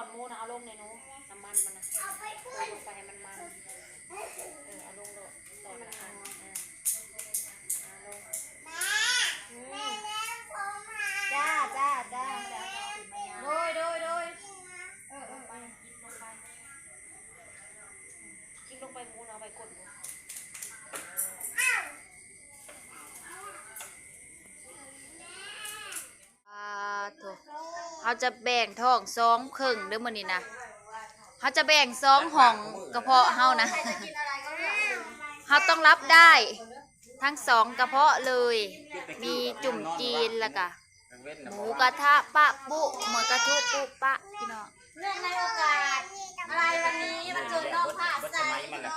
อนหมูนะเอาลงในหนูน้ำมันมันนะเอาไปลงไปให้มันมันเออเอาลงโดดตอนละอัน เขาจะแบ่งท้องสองครึ่งเด้อมื้อนี้นะเขาจะแบ่งสองห้องกระเพาะเฮานะเขาต้องรับได้ ทั้งสองกระเพาะเลย มีจุ่มจีนแล้วก็หมูกระทะปะปุหมูกระทุปุปะพี่น้องเรื่องในโอกาสอะไรวันนี้มันเกิดน้องผ้าใส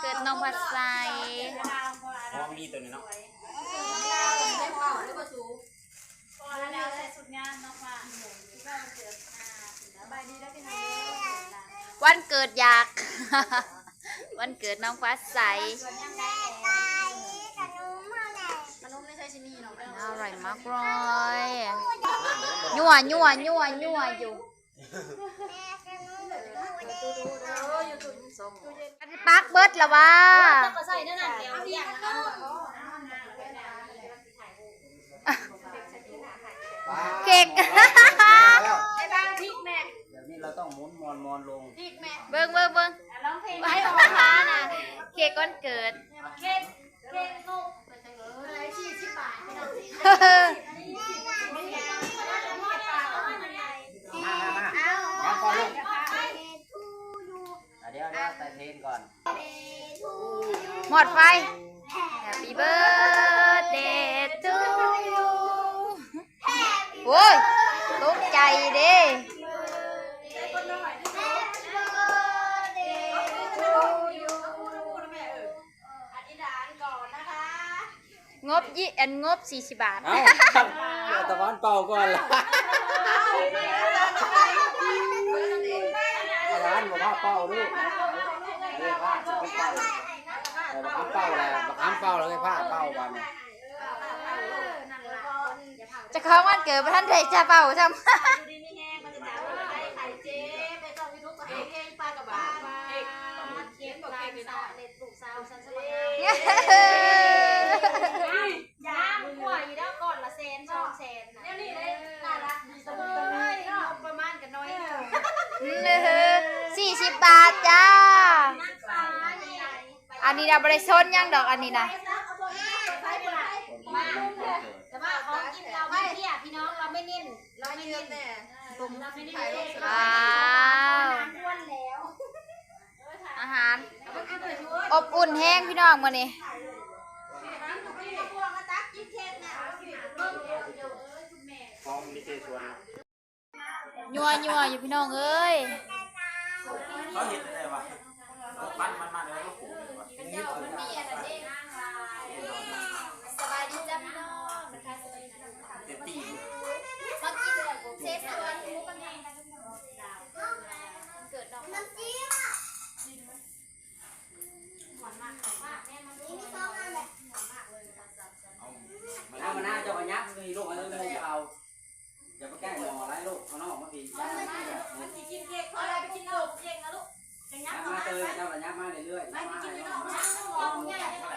เกิดน้องพัดไซห้องนี้ตัวนี้เนาะ ได้เผาหรือเปล่าสู แล้วใส่สุดงานน้องว่า วันเกิดอยาก วันเกิดน้องฟ้าใสขนมไม่ใช่ชิ้นนี้เนาะอร่อยมากเลยยั่วยั่วยั่วยั่วอยู่ปักเบิดละวะก็ใส่นั่นน่ะเดี๋ยวอย่างนั้นเก่งไอ้บางพริกแม่ เดี๋ยวนี้เราต้องหมุนมอนมอนลงพริกแม่เบิ้งเบิ้งเบิ้งร้องเพลงไว้ให้ขออองกฟ้ามาน่ะ เค้กวันเกิด เค้กเค้กนกอะไรชี้ชิบบาทไม่ต้องสิไม่ยาวแล้วจะมีปลาเอาไว้ไหนมามามายังก่อนลูกอะเดี๋ยวเดี๋ยวใส่เพลงก่อน หมดไฟ Happy birthday to you โอ้ยตกใจเด้ อธิษฐานก่อนนะคะ ง บยี่อันงบ40บาท เอ้าเดี๋ยวตะวันเป่าก่อนละตะวันบอกว่าเป่าลูกเรียกว่าจะไปเป่าเออบักคำเป่าแล้วบักคำเป่าแล้วไงผ้าเป่าวันนี้จะเข้าวันเกิดพระท่านเดชจะเป่าจำ สี่สิบบาทจ้านักฟ้าใหญ่อันนี้นะบริโซนยังดอกอันนี้นะมาแต่ว่าเขากินเราไม่เที่ยพี่น้องเราไม่เน้นเราไม่เน้นแน่เราไม่เน้นว้าวอ้วนแล้วอาหารเอาไปกินเลยช่วยอบอุ่นแห้งพี่น้องมื้อนี้พวงกระตักกินเค้กนะเบิ่งเดี๋ยวเดี๋ยวเอ้ยคุณแม่ห้องนี้เจชวน ยัวยัวอยู่พี่น้องเอ้ยเขาเห็นอะไรวะปั้นมันมาเลยลูกผมนี่มันมีอะไรเด้งสบายดีจ้ะพี่น้องนะคะสบายดีจ้ะ เต็มตี มากินเลยเซฟส่วนหมูกันเองเกิดดอกน้ำจิ้มหวานมากหวานมากแม่มาดูนี่ซองอะไรหวานมากเลย มันน่ามันน่าจะเอายักษ์มีลูกอะไรเลยเอาอย่าไปแกล้งหมอไรลูกเอาน้องออกมาที มันจะกินเค้กอะไรไปกินนมเค้กนะลูกจะยั ยั ก ก ษ์ ษ์ มาเตยเจ้าระยะมาเรื่อยๆมาเรื่อยๆ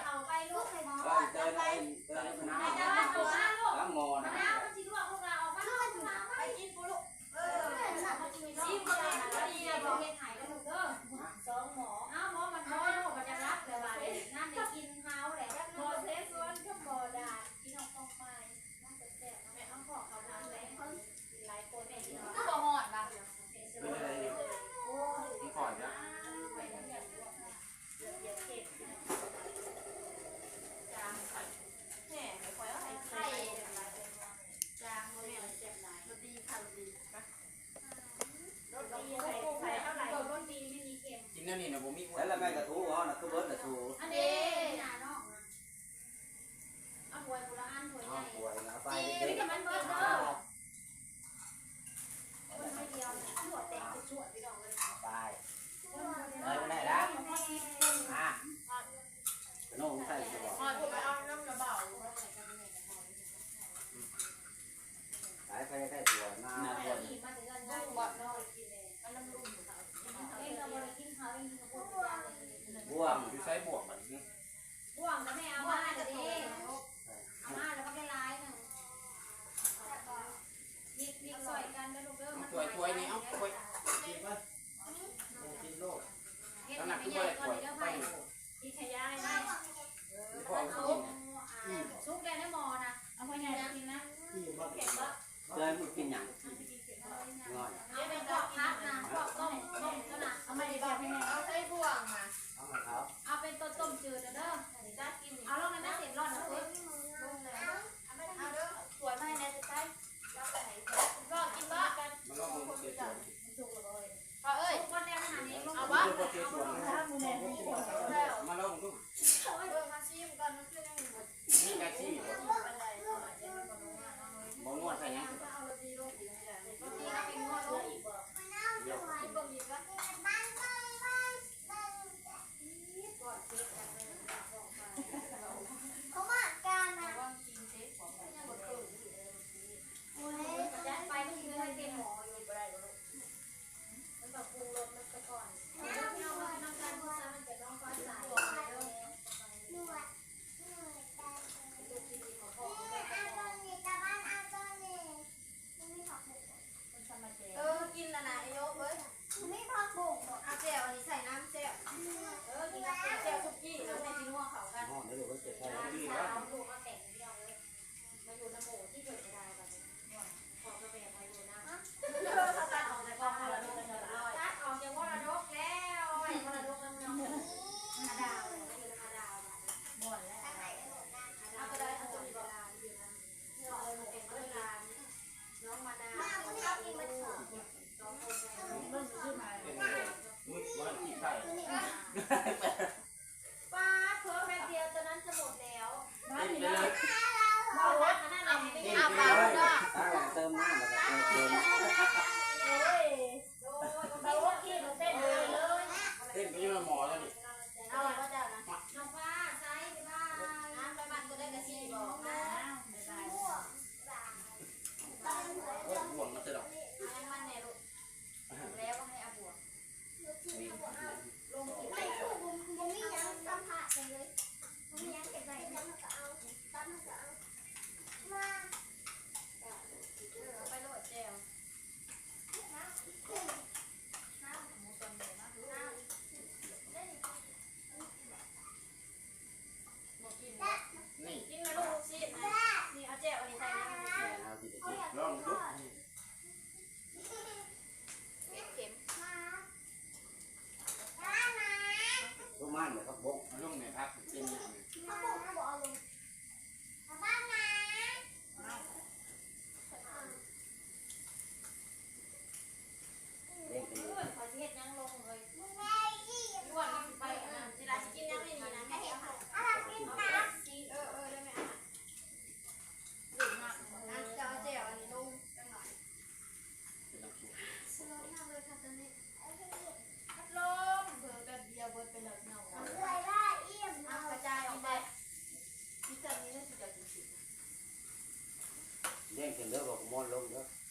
ใหญ่ก่อนเลยแล้วไปที่ขยายไปซุกซุกแกในหมอนะเอาไปใหญ่กินนะ ได้หมดกินอย่าง บ้านเนี่ยครับบกลงเนี่ยครับกินอย่างนี้ 要搞么？弄个。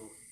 to